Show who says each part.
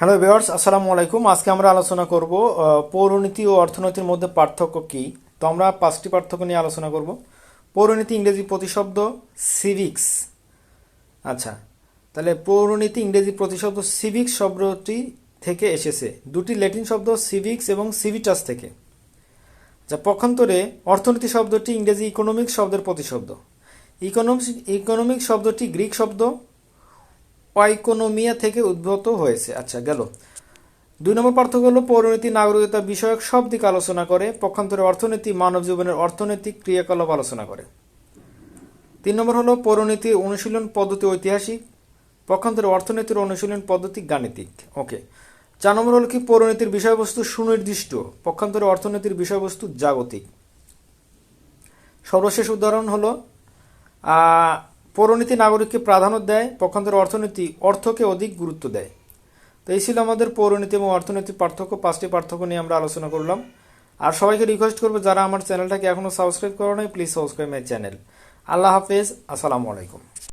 Speaker 1: Hello viewers আসসালামু আলাইকুম আজকে আমরা আলোচনা করব পৌরনীতি ও অর্থনীতির মধ্যে পার্থক্য কি তো আমরা পাঁচটি পার্থক্য নিয়ে আলোচনা করব পৌরনীতি ইংরেজি প্রতিশব্দ সিভিক্স আচ্ছা তাহলে পৌরনীতি ইংরেজি প্রতিশব্দ সিভিক্স শব্দটি থেকে এসেছে দুটি ল্যাটিন শব্দ সিভিক্স এবং সিভিটাস থেকে যা পক্ষান্তরে অর্থনীতি শব্দটি ইংরেজি ইকোনমিক শব্দের প্রতিশব্দ ইকোনমিক্স ইকোনমিক শব্দটি গ্রিক শব্দ ওয়াইকোনোমিয়া থেকে উদ্ভূত হয়েছে। আচ্ছা গেল। দুই নম্বর পার্থক্য হলো, পৌরনীতি, নাগরিকতা বিষয়ক সব দিক আলোচনা করে, পক্ষান্তরে অর্থনীতি মানব জীবনের অর্থনৈতিক ক্রিয়াকলাপ আলোচনা করে। তিন নম্বর হলো, পৌরনীতি অনুশীলন পদ্ধতি ঐতিহাসিক, পক্ষান্তরে অর্থনীতির অনুশীলন পদ্ধতি গাণিতিক। ওকে চার নম্বর হলো কি, পৌরনীতির বিষয়বস্তু সুনির্দিষ্ট, পক্ষান্তরে অর্থনীতির বিষয়বস্তু জাগতিক। সর্বশেষ উদাহরণ হলো পৌরনীতি নাগরিককে প্রাধান্য দেয়, পক্ষান্তরে অর্থনীতি অর্থকে অধিক গুরুত্ব দেয়। তো এই ছিল আমাদের পৌরনীতি এবং অর্থনীতির পার্থক্য, পাঁচটি পার্থক্য নিয়ে আমরা আলোচনা করলাম। আর সবাইকে রিকোয়েস্ট করব, যারা আমার চ্যানেলটাকে এখনও সাবস্ক্রাইব করো নাই প্লিজ সাবস্ক্রাইব মাই চ্যানেল আল্লাহ হাফেজ, আসসালামু আলাইকুম।